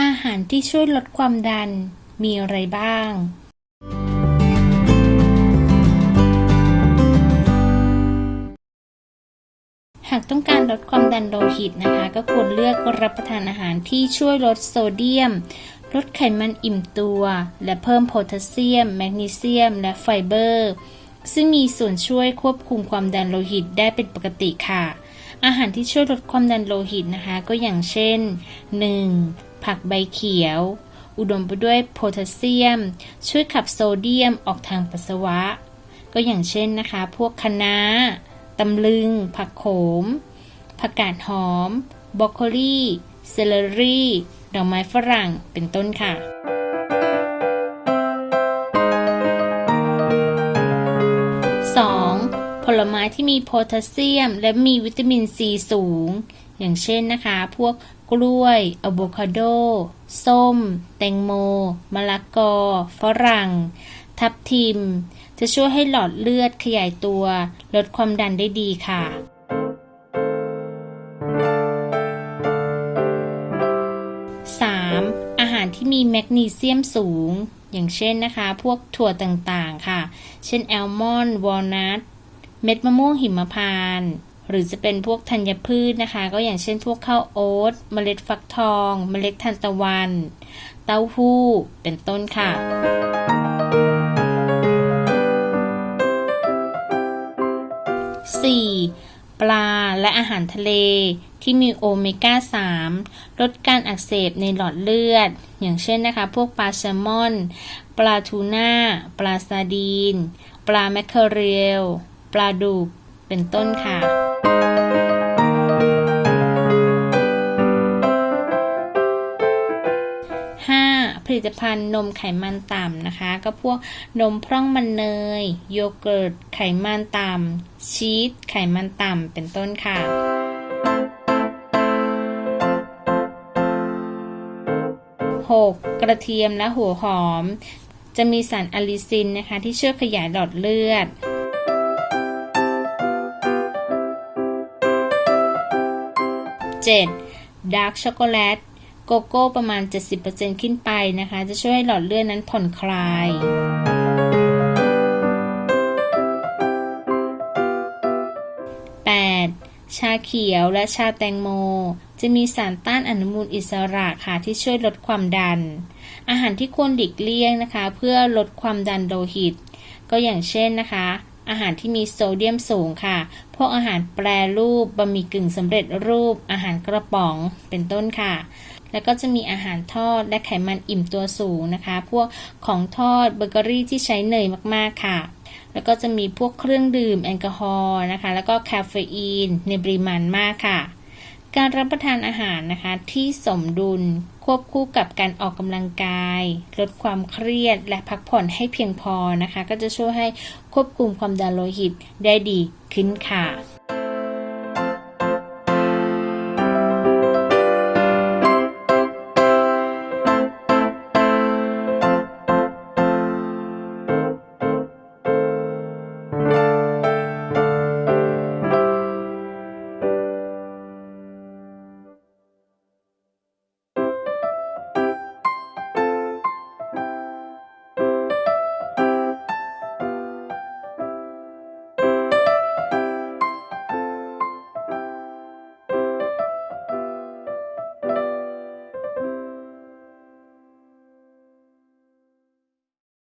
อาหารที่ช่วยลดความดันมีอะไรบ้าง หากต้องการลดความดันโลหิตนะคะ ก็ควรเลือกรับประทานอาหารที่ช่วยลดโซเดียม ลดไขมันอิ่มตัว และเพิ่มโพแทสเซียม แมกนีเซียม และไฟเบอร์ ซึ่งมีส่วนช่วยควบคุมความดันโลหิตได้เป็นปกติค่ะ อาหารที่ช่วยลดความดันโลหิตนะคะ ก็อย่างเช่น 1. ผักใบเขียว อุดมไปด้วยโพแทสเซียม ช่วยขับโซเดียมออกทางปัสสาวะ ก็อย่างเช่นนะคะ พวกคะน้าตำลึง ผักโขม ผักกาดหอม บรอกโคลีเซเลอรี่ดอกไม้ฝรั่งเป็นต้นค่ะผลไม้ที่มีโพแทสเซียม และมีวิตามินซีสูง อย่างเช่นนะคะ พวกกล้วยอะโวคาโด ส้ม แตงโม มะละกอ ฝรั่ง ทับทิม จะช่วยให้หลอดเลือดขยายตัว ลดความดันได้ดีค่ะ 3. อาหารที่มีแมกนีเซียมสูง อย่างเช่นนะคะ พวกถั่วต่างๆค่ะ เช่นแอลมอนด์วอลนัท เม็ดมะม่วงหิมพานต์ หรือจะเป็นพวกธัญพืชนะคะ ก็อย่างเช่นพวกข้าวโอ๊ตเมล็ดฟักทอง เมล็ดทานตะวัน เต้าหู้ เป็นต้นค่ะ 4. ปลาและอาหารทะเลที่มีโอเมก้า 3 ลดการอักเสบในหลอดเลือด อย่างเช่นนะคะ พวกปลาแซลมอน ปลาทูน่า ปลาซาดีน ปลาแมคเคอเรล ปลาดุก เป็นต้นค่ะ 5. ผลิตภัณฑ์นมไขมันต่ำนะคะ ก็พวกนมพร่องมันเนย โยเกิร์ต ไขมันต่ำชีสไขมันต่ำเป็นต้นค่ะ 6. กระเทียมและหัวหอม จะมีสารอะลิซินนะคะ ที่ช่วยขยายหลอดเลือด 7. ดาร์กช็อกโกแลตโกโก้ประมาณ 70%ขึ้นไปนะคะ จะช่วยให้หลอดเลือดนั้นผ่อนคลาย 8. ชาเขียวและชาแตงโม จะมีสารต้านอนุมูลอิสระค่ะที่ช่วยลดความดัน อาหารที่ควรหลีกเลี่ยงนะคะ เพื่อลดความดันโลหิต ก็อย่างเช่นนะคะ อาหารที่มีโซเดียมสูงค่ะ พวกอาหารแปรรูป บะหมี่กึ่งสำเร็จรูป อาหารกระป๋อง เป็นต้นค่ะ แล้วก็จะมีอาหารทอดและไขมันอิ่มตัวสูงนะคะ พวกของทอดเบเกอรี่ที่ใช้เนยมากๆค่ะ แล้วก็จะมีพวกเครื่องดื่มแอลกอฮอล์นะคะ แล้วก็คาเฟอีนในปริมาณมากค่ะ การรับประทานอาหารนะคะที่สมดุล ควบคู่กับการออกกำลังกาย ลดความเครียดและพักผ่อนให้เพียงพอนะคะ ก็จะช่วยให้ควบคุมความดันโลหิตได้ดีขึ้นค่ะ